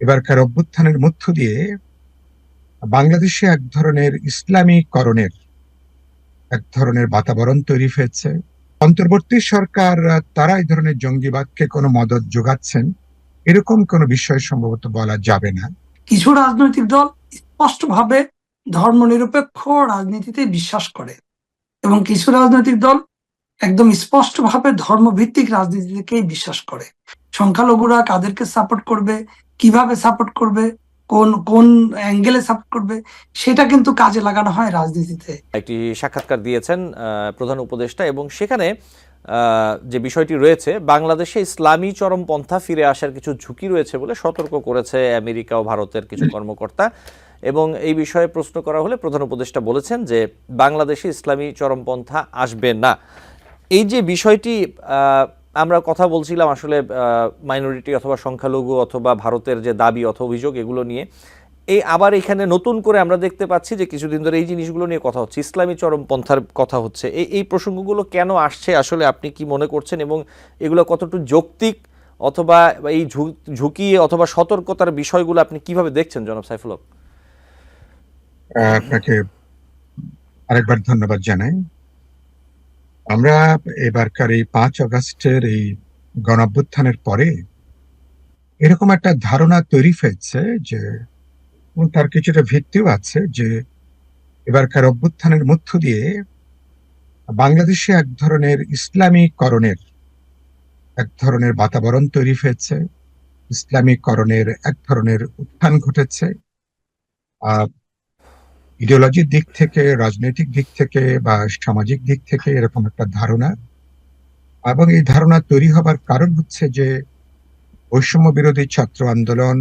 এবারকার অভ্যুত্থানের মধ্য দিয়ে বাংলাদেশে এক ধরনের ইসলামীকরণের এক ধরনের বাতাবরণ তৈরি হয়েছে। অন্তর্বর্তী সরকার তারা এই ধরনের জঙ্গিবাদকে কোনো মদত যোগাচ্ছেন, এরকম কোনো বিষয় সম্ভবত বলা যাবে না। কিছু রাজনৈতিক দল স্পষ্টভাবে ধর্মনিরপেক্ষ রাজনীতিতে বিশ্বাস করে এবং কিছু রাজনৈতিক দল একদম স্পষ্টভাবে ধর্মভিত্তিক রাজনীতিকেই বিশ্বাস করে। সংখ্যালঘুরা কাদেরকে সাপোর্ট করবে? কীভাবে সাপোর্ট করবে কোন কোন অ্যাঙ্গেলে সাপোর্ট করবে সেটা কিন্তু কাজে লাগানো হয় রাজনীতিতে। একটি সাক্ষাৎকার দিয়েছেন প্রধান উপদেষ্টা এবং সেখানে যে বিষয়টি রয়েছে বাংলাদেশে ইসলামী চরমপন্থা ফিরে আসার কিছু ঝুঁকি রয়েছে বলে সতর্ক করেছে আমেরিকা ও ভারতের কিছু কর্মকর্তা এবং এই বিষয়ে প্রশ্ন করা হলে প্রধান উপদেষ্টা বলেছেন যে বাংলাদেশে ইসলামী চরমপন্থা আসবে না। এই যে বিষয়টি আমরা কথা বলছিলাম আসলে মাইনরিটি অথবা সংখ্যালঘু অথবা ভারতের যে দাবি অথবা অভিযোগ, এগুলো নিয়ে। এই আবার এখানে নতুন করে আমরা দেখতে পাচ্ছি যে কিছুদিন ধরে এই জিনিসগুলো নিয়ে কথা হচ্ছে। ইসলামী চরমপন্থার কথা হচ্ছে। এই এই প্রসঙ্গগুলো কেন আসছে, আসলে আপনি কি মনে করছেন? এবং এগুলো কতটুকু যৌক্তিক অথবা এই ঝুঁকি অথবা সতর্কতার বিষয়গুলো আপনি কীভাবে দেখছেন, জনাব সাইফুল আপনাকে আরেকবার ধন্যবাদ জানাই। আমরা এবারকার এই পাঁচ অগাস্টের এই গণঅভ্যুত্থানের পরে এরকম একটা ধারণা তৈরি হয়েছে যে তার কিছুটা ভিত্তিও আছে যে, এবারকার অভ্যুত্থানের মধ্য দিয়ে বাংলাদেশে এক ধরনের ইসলামীকরণের, এক ধরনের বাতাবরণ তৈরি হয়েছে। ইসলামীকরণের এক ধরনের উত্থান ঘটেছে। ইডিওলজির দিক থেকে, রাজনৈতিক দিক থেকে বা সামাজিক দিক থেকে এরকম একটা ধারণা। এবং এই ধারণা তৈরি হবার কারণ হচ্ছে যে, বৈষম্য বিরোধী ছাত্র আন্দোলন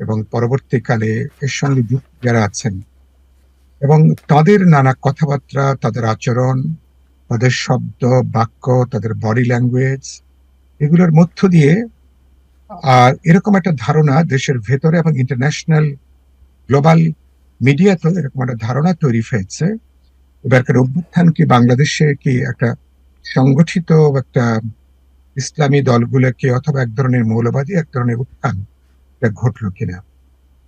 এবং পরবর্তীকালে এর সঙ্গে যুক্ত যারা আছেন এবং তাদের নানা কথাবার্তা, তাদের আচরণ, তাদের শব্দ, বাক্য, তাদের বডি ল্যাঙ্গুয়েজ এগুলোর মধ্য দিয়ে আর এরকম একটা ধারণা দেশের ভেতরে এবং ইন্টারন্যাশনাল, গ্লোবাল মিডিয়াতে এরকম একটা ধারণা তৈরি হয়েছে এবারকার অভ্যুত্থান কি বাংলাদেশে কি একটা সংগঠিত একটা ইসলামী দলগুলোকে অথবা এক ধরনের মৌলবাদী, এক ধরনের উত্থান এটা ঘটলো কিনা?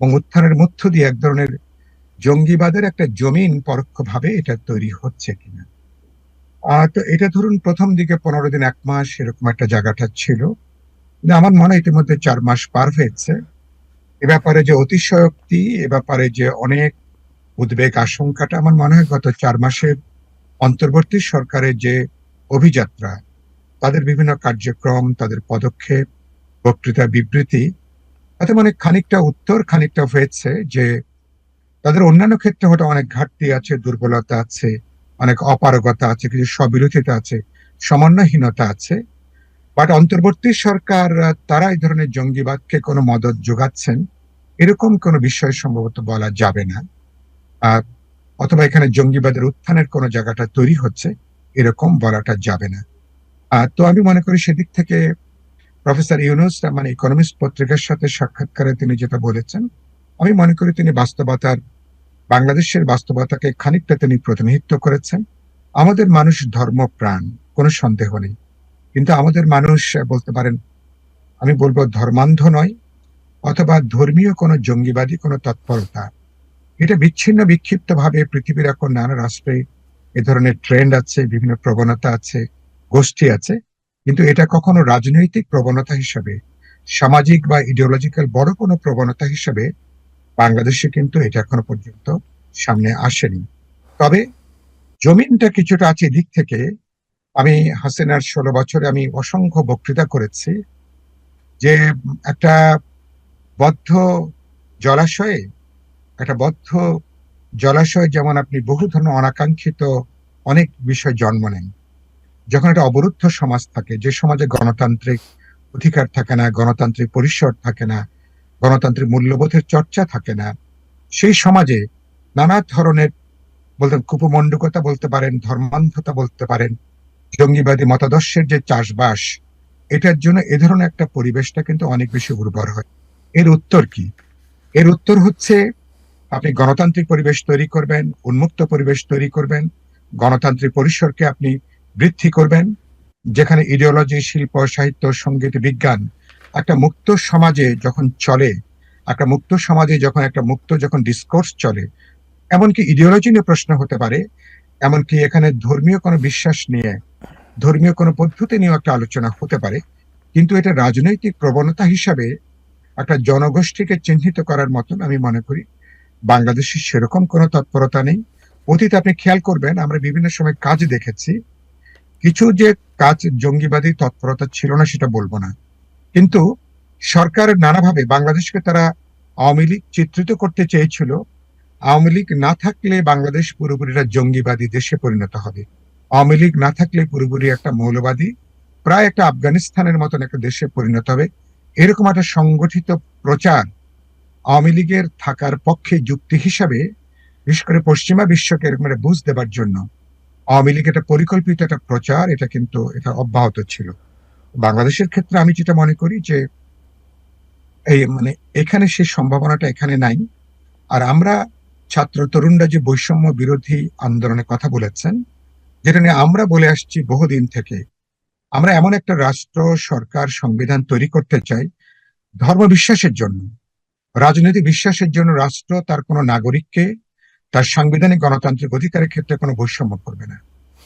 এবং উত্থানের মধ্য দিয়ে এক ধরনের জঙ্গিবাদের একটা জমিন পরোক্ষভাবে এটা তৈরি হচ্ছে কিনা? আহ তো এটা ধরুন প্রথম দিকে পনেরো দিন, এক মাস এরকম একটা জায়গাটা ছিল। আমার মনে হয় ইতিমধ্যে চার মাস পার হয়েছে। এ ব্যাপারে যে অতিশয়োক্তি, এ ব্যাপারে যে অনেক উদ্বেগ, আশঙ্কাটা আমার মনে হয় গত চার মাসের অন্তর্বর্তী সরকারের যে অভিযাত্রা, তাদের বিভিন্ন কার্যক্রম, তাদের পদক্ষেপ, বক্তৃতা, বিবৃতি, তাতে মানে খানিকটা উত্তর, খানিকটা হয়েছে যে তাদের অন্যান্য ক্ষেত্রে হয়তো অনেক ঘাটতি আছে, দুর্বলতা আছে, অনেক অপারগতা আছে, কিছু স্ববিরোধিতা আছে, সমন্বয়হীনতা আছে, বাট অন্তর্বর্তী সরকার, তারা এই ধরনের জঙ্গিবাদকে কোনো মদত যোগাচ্ছেন। এরকম কোনো বিষয় সম্ভবত বলা যাবে না। অথবা এখানে জঙ্গিবাদের উত্থানের কোনো জায়গাটা তৈরি হচ্ছে, এরকম বলাটা যাবে না। তো আমি মনে করি সেদিক থেকে প্রফেসর ইউনুস মানে ইকোনমিস্ট পত্রিকার সাথে সাক্ষাৎকারে তিনি যেটা বলেছেন, আমি মনে করি তিনি বাস্তবতার, বাংলাদেশের বাস্তবতাকে খানিকটা তিনি প্রতিনিধিত্ব করেছেন। আমাদের মানুষ ধর্মপ্রাণ, কোনো সন্দেহ নেই। কিন্তু আমাদের মানুষ বলতে পারেন, আমি বলব ধর্মান্ধ নয় অথবা ধর্মীয় কোনো জঙ্গিবাদী কোনো তৎপরতা। এটা বিচ্ছিন্ন বিক্ষিপ্ত ভাবে পৃথিবীর এখন নানা রাষ্ট্রে এ ধরনের ট্রেন্ড আছে, বিভিন্ন প্রবণতা আছে, গোষ্ঠী আছে। কিন্তু এটা কখনো রাজনৈতিক প্রবণতা হিসাবে, সামাজিক বা ইডিওলজিক্যাল বড় কোনো প্রবণতা হিসাবে বাংলাদেশে কিন্তু এটা এখনও পর্যন্ত সামনে আসেনি। তবে জমিনটা কিছুটা আছে দিক থেকে। আমি হাসিনার ষোলো বছরে আমি অসংখ্য বক্তৃতা করেছি যে একটা বদ্ধ জলাশয়ে, একটা বদ্ধ জলাশয় যেমন আপনি বহু ধরনের অনাকাঙ্ক্ষিত অনেক বিষয় জন্ম নেন। যখন একটা অবরুদ্ধ সমাজ থাকে, যে সমাজে গণতান্ত্রিক অধিকার থাকে না, গণতান্ত্রিক পরিসর থাকে না, গণতান্ত্রিক মূল্যবোধের চর্চা থাকে না, সেই সমাজে নানা ধরনের বলতে কুপমণ্ডকতা বলতে পারেন, ধর্মান্ধতা বলতে পারেন, জঙ্গিবাদী মতাদর্শের যে চাষবাস, এটার জন্য এ ধরনের একটা পরিবেশটা কিন্তু অনেক বেশি উর্বর হয়। এর উত্তর কি? এর উত্তর হচ্ছে, আপনি গণতান্ত্রিক পরিবেশ তৈরি করবেন, উন্মুক্ত পরিবেশ তৈরি করবেন, গণতান্ত্রিক পরিসরকে আপনি বৃদ্ধি করবেন, যেখানে ইডিওলজি শিল্প, সাহিত্য, সংগীত, বিজ্ঞান একটা মুক্ত সমাজে যখন চলে, একটা মুক্ত সমাজে যখন একটা মুক্ত যখন ডিসকোর্স চলে, এমনকি ইডিওলজি নিয়ে প্রশ্ন হতে পারে, এমনকি এখানে ধর্মীয় কোনো বিশ্বাস নিয়ে, ধর্মীয় কোনো পদ্ধতি নিয়েও একটা আলোচনা হতে পারে, কিন্তু এটা রাজনৈতিক প্রবণতা হিসাবে একটা জনগোষ্ঠীকে চিহ্নিত করার মতন আমি মনে করি। বাংলাদেশের সেরকম কোনো তৎপরতা নেই। অতীতে আপনি খেয়াল করবেন, আমরা বিভিন্ন সময় কাজ দেখেছি। কিছু যে কাজ জঙ্গিবাদী তৎপরতা ছিল না সেটা বলব না। কিন্তু সরকার নানাভাবে বাংলাদেশকে তারা আওয়ামী লীগ চিত্রিত করতে চেয়েছিল। আওয়ামী লীগ না থাকলে বাংলাদেশ পুরোপুরি একটা জঙ্গিবাদী দেশে পরিণত হবে। আওয়ামী লীগ না থাকলে পুরোপুরি একটা মৌলবাদী, প্রায় একটা আফগানিস্তানের মতন একটা দেশে পরিণত হবে। এরকম একটা সংগঠিত প্রচার আওয়ামী লীগের থাকার পক্ষে যুক্তি হিসাবে, বিশেষ করে পশ্চিমা বিশ্বকে এরকম একটা বুঝ দেবার জন্য আওয়ামী লীগ একটা পরিকল্পিত একটা প্রচার, এটা কিন্তু এটা অব্যাহত ছিল। বাংলাদেশের ক্ষেত্রে আমি যেটা মনে করি যে, এই মানে এখানে সেই সম্ভাবনাটা এখানে নাই। আর আমরা ছাত্র তরুণরা যে বৈষম্য বিরোধী আন্দোলনের কথা বলেছেন, যেটা নিয়ে আমরা বলে আসছি বহুদিন থেকে আমরা এমন একটা রাষ্ট্র, সরকার, সংবিধান তৈরি করতে চাই ধর্ম বিশ্বাসের জন্য। রাজনৈতিক বিশ্বাসের জন্য রাষ্ট্র তার কোনো নাগরিককে, তার সাংবিধানিক গণতান্ত্রিক অধিকারের ক্ষেত্রে কোনো বৈষম্য করবে না।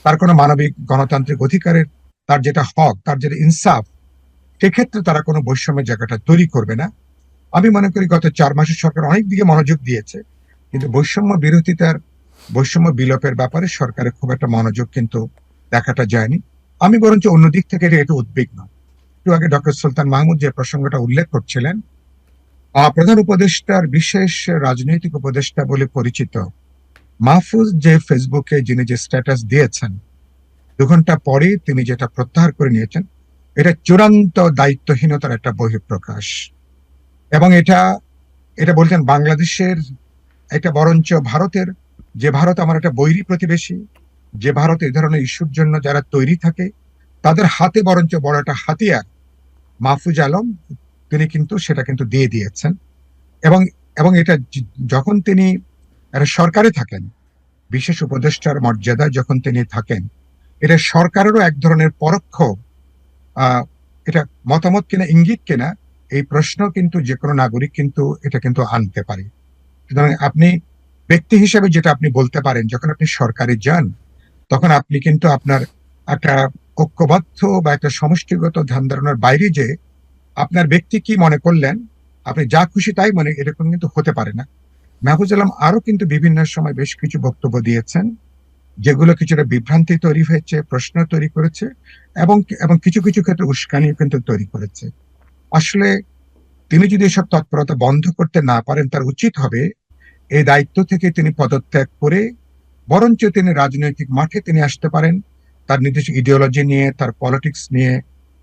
তার কোনো মানবিক গণতান্ত্রিক অধিকারের, তার যেটা হক, তার যেটা ইনসাফ, সেক্ষেত্রে তারা কোনো বৈষম্যের জায়গাটা তৈরি করবে না। আমি মনে করি গত চার মাসে সরকার অনেক দিকে মনোযোগ দিয়েছে, কিন্তু বৈষম্য বিরোধিতার বৈষম্য বিলোপের ব্যাপারে সরকারের খুব একটা মনোযোগ কিন্তু দেখাটা যায়নি। আমি বরঞ্চ অন্য দিক থেকে এটা একটু উদ্বিগ্ন। একটু আগে ডক্টর সুলতান মাহমুদ যে প্রসঙ্গটা উল্লেখ করছিলেন প্রধান উপদেষ্টার, বিশেষ রাজনৈতিক উপদেষ্টা বলে পরিচিত মাহফুজ যে ফেসবুকে যিনি যে স্ট্যাটাস দিয়েছেন, দু ঘণ্টা পরে তিনি যেটা প্রত্যাহার করে নিয়েছেন, এটা চূড়ান্ত দায়িত্বহীনতার একটা বহিঃপ্রকাশ। এবং এটা এটা বলছেন বাংলাদেশের, এটা বরঞ্চ ভারতের, যে ভারত আমার একটা বৈরী প্রতিবেশী যে ভারত এই ধরনের ইস্যুর জন্য যারা তৈরি থাকে, তাদের হাতে বরঞ্চ বড় একটা হাতিয়ার মাহফুজ আলম, তিনি কিন্তু সেটা কিন্তু দিয়ে দিয়েছেন। এবং এবং এটা যখন তিনি সরকারে থাকেন, বিশেষ উপদেষ্টার মর্যাদা যখন তিনি থাকেন, এটা সরকারেরও এক ধরনের পরোক্ষ এটা মতামত কিনা, ইঙ্গিত কিনা, এই প্রশ্ন কিন্তু যে কোনো নাগরিক কিন্তু এটা কিন্তু আনতে পারে। সুতরাং আপনি ব্যক্তি হিসেবে যেটা আপনি বলতে পারেন, যখন আপনি সরকারে যান তখন আপনি কিন্তু আপনার একটা ঐক্যবদ্ধ বা একটা সমষ্টিগত ধ্যান ধারণার বাইরে যে আপনার ব্যক্তি কি মনে করলেন, আপনি যা খুশি তাই মনে, এরকম কিন্তু হতে পারে না। মাহফুজ আলম আরও কিন্তু বিভিন্ন সময় বেশ কিছু বক্তব্য দিয়েছেন, যেগুলো কিছুটা বিভ্রান্তি তৈরি হয়েছে, প্রশ্ন তৈরি করেছে এবং এবং কিছু কিছু ক্ষেত্রে উস্কানিও কিন্তু তৈরি করেছে। আসলে তিনি যদি এসব তৎপরতা বন্ধ করতে না পারেন, তার উচিত হবে এই দায়িত্ব থেকে তিনি পদত্যাগ করে বরঞ্চ তিনি রাজনৈতিক মাঠে তিনি আসতে পারেন, তার নির্দিষ্ট ইডিওলজি নিয়ে, তার পলিটিক্স নিয়ে,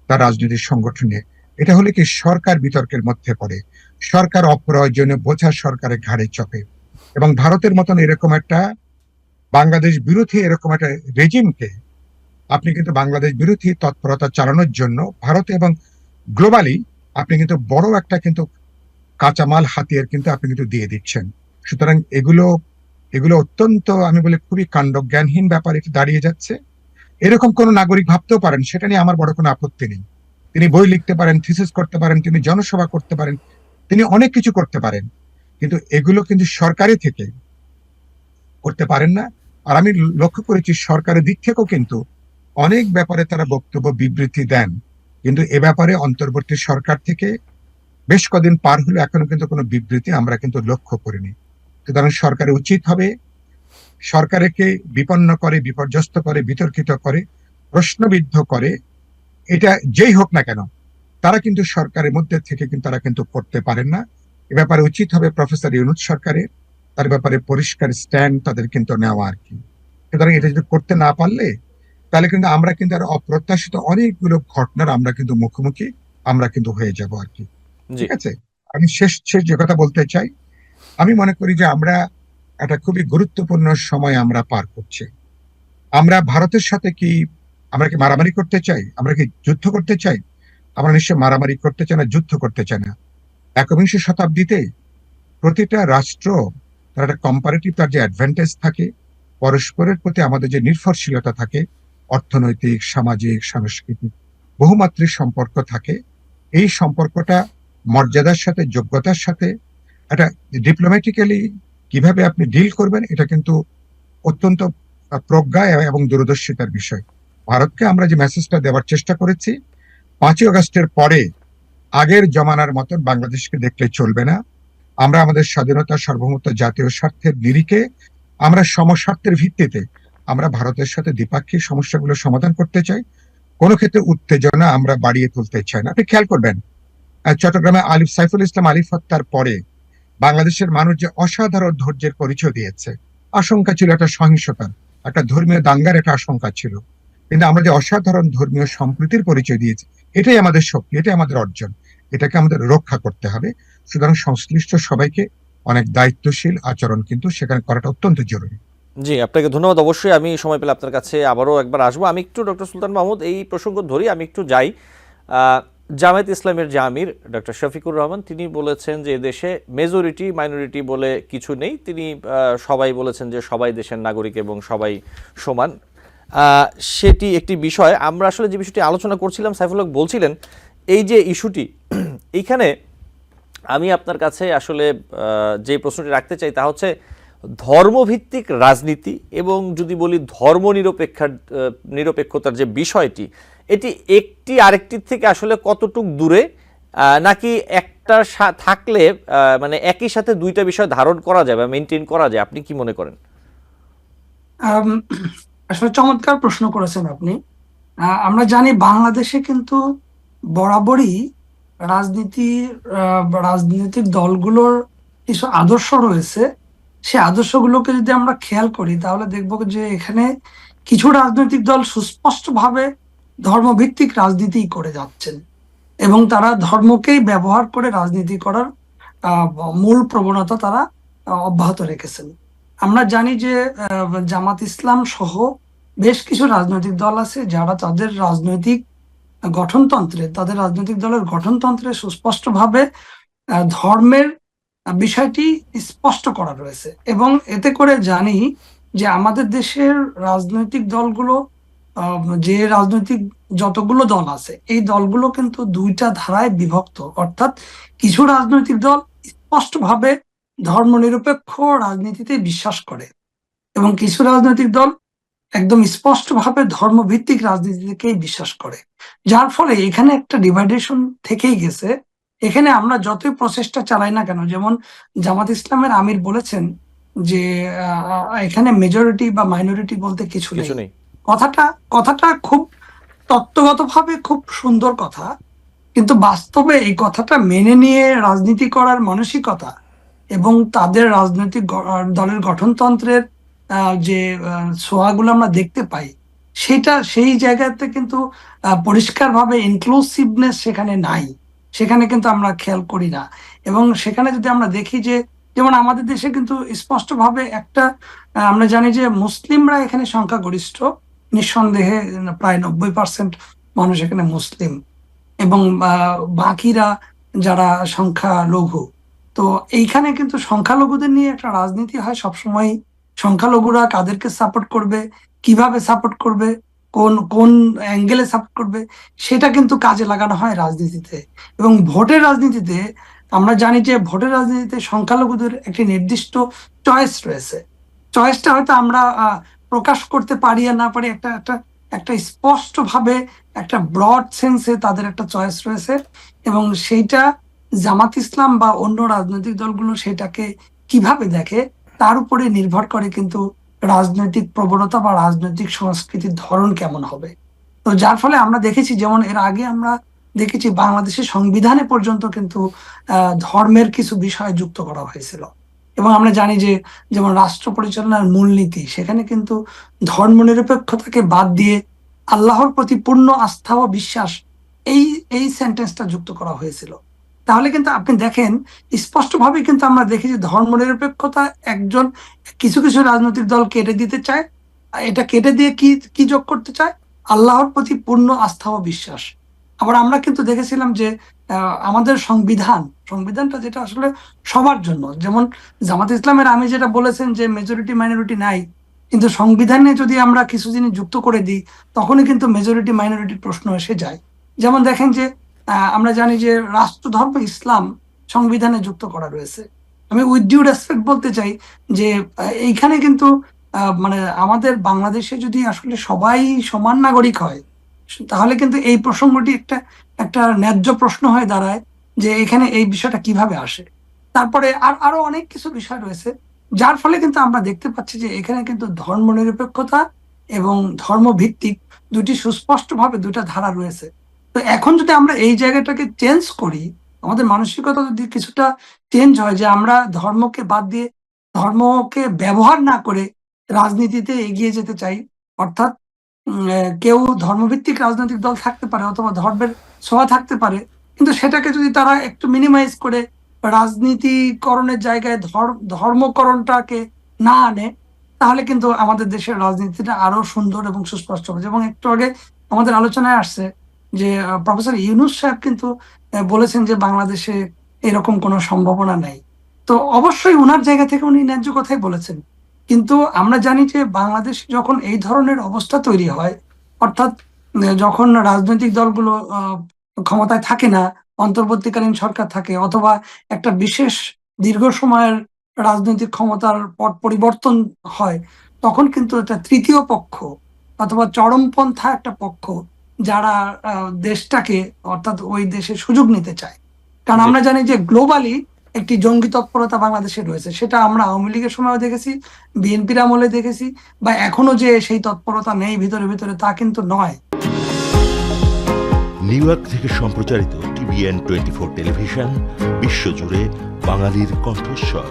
তার রাজনৈতিক সংগঠন নিয়ে। এটা হলে কি সরকার বিতর্কের মধ্যে পড়ে। সরকার অপ্রয়োজনে বোঝা সরকারের ঘাড়ে চপে। এবং ভারতের মতন এরকম একটা বাংলাদেশ বিরোধী এরকম একটা রেজিমকে আপনি কিন্তু বাংলাদেশ বিরোধী তৎপরতা চালানোর জন্য ভারত এবং গ্লোবালি আপনি কিন্তু বড় একটা কিন্তু কাঁচামাল হাতিয়ার কিন্তু আপনি কিন্তু দিয়ে দিচ্ছেন। সুতরাং এগুলো এগুলো অত্যন্ত, আমি বলি, খুবই কাণ্ডজ্ঞানহীন ব্যাপার এটা দাঁড়িয়ে যাচ্ছে। এরকম কোন নাগরিক ভাবতেও পারেন, সেটা নিয়ে আমার বড় কোনো আপত্তি নেই। তিনি বই লিখতে পারেন, থিসিস করতে পারেন, তিনি জনসভা করতে পারেন, তিনি অনেক কিছু করতে পারেন। কিন্তু এগুলো কিন্তু সরকারি থেকে করতে পারেন না। আর আমি লক্ষ্য করেছি, সরকারের দিক থেকেও কিন্তু অনেক ব্যাপারে তারা বক্তব্য, বিবৃতি দেন। কিন্তু এ ব্যাপারে অন্তর্বর্তী সরকার থেকে বেশ কদিন পার হলো, এখনও কিন্তু কোনো বিবৃতি আমরা কিন্তু লক্ষ্য করিনি। সুতরাং সরকারের উচিত হবে সরকারকে বিপন্ন করে বিপর্যস্ত করে বিতর্কিত করে প্রশ্নবিদ্ধ করে এটা যেই হোক না কেন তারা কিন্তু সরকারের মধ্যে থেকে কিন্তু তারা কিন্তু করতে পারেন না। এ ব্যাপারে উচিত হবে প্রফেসর ইউনুস সরকারের তার ব্যাপারে পরিষ্কার স্ট্যান্ড তাদের কিন্তু নেওয়া আর কি। সুতরাং এটা যদি করতে না পারলে তাহলে কিন্তু আমরা কিন্তু আর অপ্রত্যাশিত অনেকগুলো ঘটনার আমরা কিন্তু মুখোমুখি আমরা কিন্তু হয়ে যাব আর কি। ঠিক আছে? আমি শেষ শেষ যে কথা বলতে চাই আমি মনে করি যে আমরা একটা খুবই গুরুত্বপূর্ণ সময় আমরা পার করছি। আমরা ভারতের সাথে কি আমরা কি মারামারি করতে চাই? আমরা কি যুদ্ধ করতে চাই? আমরা নিশ্চয় মারামারি করতে চাই না, যুদ্ধ করতে চাই না। একবিংশ শতাব্দীতে প্রতিটা রাষ্ট্র তার একটা কম্পারেটিভ তার যে অ্যাডভান্টেজ থাকে, পরস্পরের প্রতি আমাদের যে নির্ভরশীলতা থাকে, অর্থনৈতিক, সামাজিক, সাংস্কৃতিক, বহুমাত্রিক সম্পর্ক থাকে, এই সম্পর্কটা মর্যাদার সাথে, যোগ্যতার সাথে একটা ডিপ্লোম্যাটিক্যালি কীভাবে আপনি ডিল করবেন, এটা কিন্তু অত্যন্ত প্রজ্ঞা এবং দূরদর্শিতার বিষয়। ভারতকে আমরা যে মেসেজটা দেওয়ার চেষ্টা করেছি, পাঁচই আগস্টের পরে আগের জমানার মতন বাংলাদেশকে দেখলে চলবে না। আমরা আমাদের স্বাধীনতা, সার্বভৌমত্ব, জাতীয় স্বার্থের নিরিখে আমরা সমস্বার্থের ভিত্তিতে আমরা ভারতের সাথে দ্বিপাক্ষিক সমস্যাগুলো সমাধান করতে চাই। কোনো ক্ষেত্রে উত্তেজনা আমরা বাড়িয়ে তুলতে চাই না। আপনি খেয়াল করবেন চট্টগ্রামে আলিফ সাইফুল ইসলাম আলিফ হত্যার পরে বাংলাদেশের মানুষ যে অসাধারণ ধৈর্যের পরিচয় দিয়েছে। আশঙ্কা ছিল একটা সহিংসতার একটা ধর্মীয় দাঙ্গার একটা আশঙ্কা ছিল। কিন্তু আমরা যে অসাধারণ ধর্মীয় সম্প্রীতির পরিচয় দিয়েছি, এটাই আমাদের শক্তি, এটাই আমাদের অর্জন। এটাকে আমাদের রক্ষা করতে হবে। সুতরাং সংশ্লিষ্ট সবাইকে অনেক দায়িত্বশীল আচরণ কিন্তু সেখানে করাটা অত্যন্ত জরুরি। জি, আপনাকে ধন্যবাদ। অবশ্যই আমি সময় পেলে আপনার কাছে আবারও একবার আসব। আমি একটু ডক্টর সুলতান মাহমুদ, এই প্রসঙ্গ ধরি আমি একটু যাই। জামায়াত ইসলামের যে আমির, ডক্টর শফিকুর রহমান, তিনি বলেছেন যে দেশে মেজরিটি মাইনরিটি বলে কিছু নেই। তিনি সবাই বলেছেন যে সবাই দেশের নাগরিক এবং সবাই সমান। সেটি একটি বিষয়। আমরা আসলে যে বিষয়টি আলোচনা করছিলাম, সাইফুল হক বলছিলেন, এই যে ইস্যুটি এইখানে আমি আপনার কাছে আসলে যে প্রশ্নটি রাখতে চাই তা হচ্ছে, ধর্মভিত্তিক রাজনীতি এবং যদি বলি ধর্ম নিরপেক্ষার নিরপেক্ষতার যে বিষয়টি এটি একটি আরেকটির থেকে আসলে কতটুক দূরে নাকি একটা থাকলে মানে একই সাথে দুইটা বিষয় ধারণ করা যায় বা মেনটেন করা যায়, আপনি কি মনে করেন? আসলে চমৎকার প্রশ্ন করেছেন আপনি। আমরা জানি বাংলাদেশে কিন্তু বরাবরই রাজনীতি রাজনৈতিক দলগুলোর কিছু আদর্শ রয়েছে। সে আদর্শগুলোকে যদি আমরা খেয়াল করি, তাহলে দেখব যে এখানে কিছু রাজনৈতিক দল সুস্পষ্টভাবে ধর্মভিত্তিক রাজনীতি করে যাচ্ছেন। এবং তারা ধর্মকেই ব্যবহার করে রাজনীতি করার মূল প্রবণতা তারা অব্যাহত রেখেছেন। আমরা জানি যে জামাত ইসলাম সহ বেশ কিছু রাজনৈতিক দল আছে যারা তাদের রাজনৈতিক গঠনতন্ত্রে, তাদের রাজনৈতিক দলের গঠনতন্ত্রে সুস্পষ্টভাবে ধর্মের বিষয়টি স্পষ্ট করা রয়েছে। এবং এতে করে জানি যে আমাদের দেশের রাজনৈতিক দলগুলো যে রাজনৈতিক যতগুলো দল আছে, এই দলগুলো কিন্তু দুইটা ধারায় বিভক্ত। অর্থাৎ কিছু রাজনৈতিক দল স্পষ্টভাবে ধর্মনিরপেক্ষ রাজনীতিতে বিশ্বাস করে এবং কিছু রাজনৈতিক দল একদম স্পষ্টভাবে ধর্মভিত্তিক রাজনীতিকেই বিশ্বাস করে। যার ফলে এখানে একটা ডিভাইডেশন থেকেই গেছে। এখানে আমরা যতই প্রচেষ্টা চালাই না কেন, যেমন জামাত ইসলামের আমির বলেছেন যে এখানে মেজরিটি বা মাইনরিটি বলতে কিছু নেই। কথাটা কথাটা খুব তত্ত্বগতভাবে খুব সুন্দর কথা কিন্তু বাস্তবে এই কথাটা মেনে নিয়ে রাজনীতি করার মানসিকতা এবং তাদের রাজনৈতিক দলের গঠনতন্ত্রের যে আহ, ছোঁয়াগুলো আমরা দেখতে পাই সেটা সেই জায়গাতে কিন্তু পরিষ্কারভাবে ইনক্লুসিভনেস সেখানে নাই। সেখানে কিন্তু আমরা খেয়াল করি না। এবং সেখানে যদি আমরা দেখি যে যেমন আমাদের দেশে কিন্তু স্পষ্টভাবে একটা আমরা জানি যে মুসলিমরা এখানে সংখ্যাগরিষ্ঠ। নিঃসন্দেহে প্রায় নব্বই পার্সেন্ট মানুষ এখানে মুসলিম। এবং বাকিরা যারা সংখ্যালঘু। তো এইখানে কিন্তু সংখ্যালঘুদের নিয়ে একটা রাজনীতি হয় সবসময় সংখ্যালঘুরা কাদেরকে সাপোর্ট করবে? কীভাবে সাপোর্ট করবে? কোন কোন অ্যাঙ্গেলে সাপোর্ট করবে? সেটা কিন্তু কাজে লাগানো হয় রাজনীতিতে। এবং ভোটের রাজনীতিতে আমরা জানি যে ভোটের রাজনীতিতে সংখ্যালঘুদের একটি নির্দিষ্ট চয়েস রয়েছে। চয়েসটা হয়তো আমরা প্রকাশ করতে পারি আর না পারি, একটা একটা একটা স্পষ্ট ভাবে একটা ব্রড সেন্সে তাদের একটা চয়েস রয়েছে এবং সেইটা জামাত ইসলাম বা অন্য রাজনৈতিক দলগুলো সেটাকে কীভাবে দেখে তার উপরে নির্ভর করে কিন্তু রাজনৈতিক প্রবণতা বা রাজনৈতিক সংস্কৃতির ধরন কেমন হবে। তো যার ফলে আমরা দেখেছি, যেমন এর আগে আমরা দেখেছি বাংলাদেশের সংবিধানে পর্যন্ত কিন্তু ধর্মের কিছু বিষয় যুক্ত করা হয়েছিল। এবং আমরা জানি যে যেমন রাষ্ট্র পরিচালনার মূলনীতি, সেখানে কিন্তু ধর্মনিরপেক্ষতাকে বাদ দিয়ে আল্লাহর প্রতি পূর্ণ আস্থা ও বিশ্বাস এই এই সেন্টেন্সটা যুক্ত করা হয়েছিল। তাহলে কিন্তু আপনি দেখেন, স্পষ্টভাবে কিন্তু আমরা দেখি যে ধর্মনিরপেক্ষতা একজন কিছু কিছু রাজনৈতিক দল কেটে দিতে চায়। এটা কেটে দিয়ে কি কি যোগ করতে চায়? আল্লাহর প্রতি পূর্ণ আস্থা ও বিশ্বাস। আবার আমরা কিন্তু দেখেছিলাম যে আমাদের সংবিধান, সংবিধানটা যেটা আসলে সবার জন্য। যেমন জামাত ইসলামের আমি যেটা বলেছেন যে মেজরিটি মাইনরিটি নাই, কিন্তু সংবিধানে যদি আমরা কিছু জিনিস যুক্ত করে দিই, তখনই কিন্তু মেজরিটি মাইনরিটির প্রশ্ন এসে যায়। যেমন দেখেন যে আমরা জানি যে রাষ্ট্রধর্ম ইসলাম সংবিধানে যুক্ত করা রয়েছে। আমি উইথ ডিউ রেসপেক্ট বলতে চাই যে এইখানে কিন্তু মানে আমাদের বাংলাদেশে যদি আসলে সবাই সমান নাগরিক হয়, তাহলে কিন্তু এই প্রসঙ্গটি একটা একটা ন্যায্য প্রশ্ন হয়ে দাঁড়ায় যে এখানে এই বিষয়টা কীভাবে আসে। তারপরে আর আরও অনেক কিছু বিষয় রয়েছে, যার ফলে কিন্তু আমরা দেখতে পাচ্ছি যে এখানে কিন্তু ধর্ম নিরপেক্ষতা এবং ধর্মভিত্তিক দুটি সুস্পষ্টভাবে দুটা ধারা রয়েছে। তো এখন যদি আমরা এই জায়গাটাকে চেঞ্জ করি, আমাদের মানসিকতা যদি কিছুটা চেঞ্জ হয়, যে আমরা ধর্মকে বাদ দিয়ে ধর্মকে ব্যবহার না করে রাজনীতিতে এগিয়ে যেতে চাই, অর্থাৎ কেউ ধর্মভিত্তিক রাজনৈতিক দল থাকতে পারে অথবা ধর্মের ছোঁয়া থাকতে পারে, কিন্তু সেটাকে যদি তারা একটু মিনিমাইজ করে রাজনীতিকরণের জায়গায় ধর- ধর্মকরণটাকে না আনে, তাহলে কিন্তু আমাদের দেশের রাজনীতিটা আরও সুন্দর এবং সুস্পষ্ট হবে। এবং একটু আগে আমাদের আলোচনায় আসছে যে প্রফেসর ইউনুস সাহেব কিন্তু বলেছেন যে বাংলাদেশে এরকম কোনো সম্ভাবনা নেই। তো অবশ্যই ওনার জায়গা থেকে উনি ন্যায্য কথাই বলেছেন। কিন্তু আমরা জানি যে বাংলাদেশ যখন এই ধরনের অবস্থা তৈরি হয় অর্থাৎ যখন রাজনৈতিক দলগুলো ক্ষমতায় থাকে না অন্তর্বর্তীকালীন সরকার থাকে অথবা একটা বিশেষ দীর্ঘ সময়ের রাজনৈতিক ক্ষমতার পট পরিবর্তন হয় তখন কিন্তু একটা তৃতীয় পক্ষ অথবা চরমপন্থা একটা পক্ষ যারা দেশটাকে অর্থাৎ ওই দেশে সুযোগ নিতে চায়। কারণ আমরা জানি যে গ্লোবালি একটি জঙ্গি তৎপরতা বাংলাদেশে রয়েছে। সেটা আমরা আওয়ামী লীগের সময় দেখেছি, বিএনপির আমলে দেখেছি, বা এখনও যে সেই তৎপরতা নেই ভিতরে ভিতরে তা কিন্তু নয়। নিউ ইয়র্ক থেকে সম্প্রচারিত টিভিএন টোয়েন্টি ফোর টেলিভিশন, বিশ্বজুড়ে বাঙালির কণ্ঠস্বর।